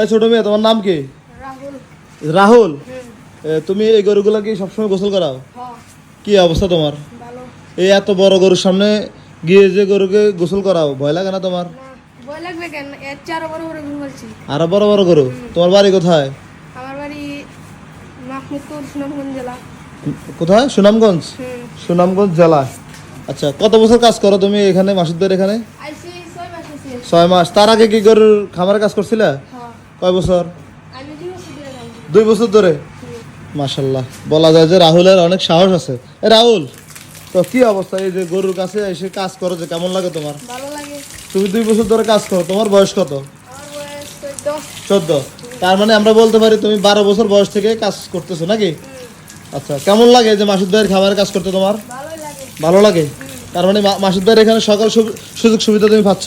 এই ছোট মেয়ে তোমার নাম কি? রাহুল। তুমি এই গরুগুলো কি সবসময় গোসল করাও? কি অবস্থা তোমার? এই এত বড় গরুর সামনে গিয়ে যে গরুকে গোসল করাও ভয় লাগে না তোমার? আরও বড় বড় গরু? তোমার বাড়ি কোথায়? কোথায়? সুনামগঞ্জ? সুনামগঞ্জ জেলা। আচ্ছা কত বছর কাজ করো তুমি এখানে মাসুদদের এখানে? ছয় মাস তার আগে কি গরুর খামারে কাজ করছিলে? কয় বছর? দুই বছর ধরে মাশাল্লাহ। বলা যায় যে রাহুলের অনেক সাহস আছে। এ রাহুল তো কি অবস্থা? এই যে গরুর কাছে এসে কাজ করো যে কেমন লাগে তোমার? তুমি দুই বছর ধরে কাজ করো তোমার বয়স কত? চোদ্দ। তার মানে আমরা বলতে পারি তুমি বারো বছর বয়স থেকে কাজ করতেছো নাকি? আচ্ছা কেমন লাগে যে মাসুদ ভাইয়ের খাবারের কাজ করতে তোমার? ভালো লাগে? তার মানে মাসুদ ভাইয়ের এখানে সকল সুযোগ সুবিধা তুমি পাচ্ছ?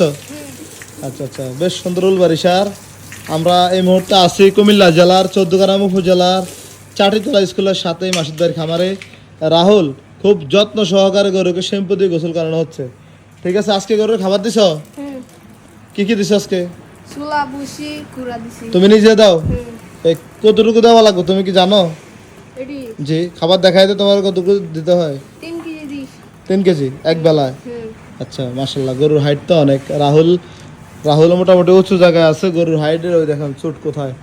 আচ্ছা আচ্ছা বেশ সুন্দর উলবাড়ি সার আমরা এই মুহূর্তে আছি কুমিল্লা জেলার চৌদ্দগ্রাম উপজেলার চাটিতলা স্কুলের সাথে মাসুদ ভাইয়ের খামারে। রাহুল খুব যত্ন সহকারে গরুকে শ্যাম্পু দিয়ে গোসল করানো হচ্ছে। ঠিক আছে আজকে গরুর খাবার দিছ? কি কি দিছ আজকে? তুমি নিজে দাও? কতটুকু দেওয়া লাগবে তুমি কি জানো? জি খাবার দেখাই তো তোমার কতটুকু দিতে হয়। তিন কেজি এক বেলায়? আচ্ছা মাসাল্লাহ গরুর হাইট তো অনেক। রাহুল রাহুল মোটামুটি উঁচু জায়গায় আছে গরুর হাইডের ওই দেখেন চোট কোথায়?